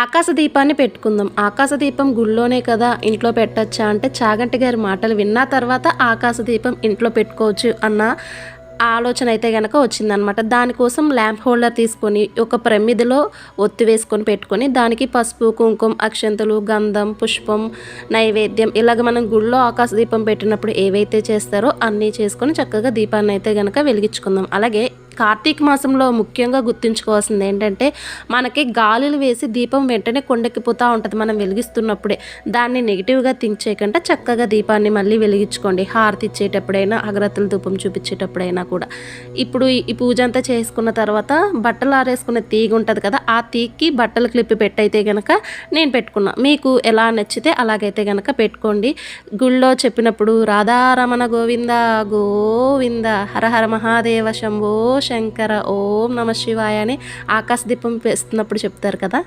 ఆకాశ దీపాన్ని పెట్టుకుందాం. ఆకాశ దీపం గుళ్ళోనే కదా ఇంట్లో పెట్టచ్చా అంటే చాగంటి గారి మాటలు విన్న తర్వాత ఆకాశ దీపం ఇంట్లో పెట్టుకోవచ్చు అన్న ఆలోచన అయితే కనుక వచ్చిందనమాట. దానికోసం ల్యాంప్ హోల్డర్ తీసుకొని ఒక ప్రమిదిలో ఒత్తి వేసుకొని పెట్టుకొని దానికి పసుపు కుంకుమ అక్షంతలు గంధం పుష్పం నైవేద్యం ఇలాగ మనం గుళ్ళో ఆకాశ దీపం పెట్టినప్పుడు ఏవైతే చేస్తారో అన్నీ చేసుకొని చక్కగా దీపాన్ని అయితే కనుక వెలిగించుకుందాం. అలాగే కార్తీక మాసంలో ముఖ్యంగా గుర్తుంచుకోవాల్సింది ఏంటంటే మనకి గాలులు వేసి దీపం వెంటనే కొండెక్కిపోతూ ఉంటుంది. మనం వెలిగిస్తున్నప్పుడే దాన్ని నెగిటివ్గా థింక్ చేయకుండా చక్కగా దీపాన్ని మళ్ళీ వెలిగించుకోండి. హారతి ఇచ్చేటప్పుడైనా అగరత్తుల ధూపం చూపించేటప్పుడైనా కూడా. ఇప్పుడు ఈ పూజ అంతా చేసుకున్న తర్వాత బట్టలు ఆరేసుకునే తీగ ఉంటుంది కదా ఆ తీగకి బట్టలు క్లిప్ పెట్టయితే కనుక నేను పెట్టుకున్నా. మీకు ఎలా నచ్చితే అలాగైతే కనుక పెట్టుకోండి. గుళ్ళో చెప్పినప్పుడు రాధారమణ గోవింద గోవింద హర హర మహాదేవ శంభో శంకర. ఓం నమ శివాయ అని ఆకాశ దీపం వేస్తున్నప్పుడు చెప్తారు కదా.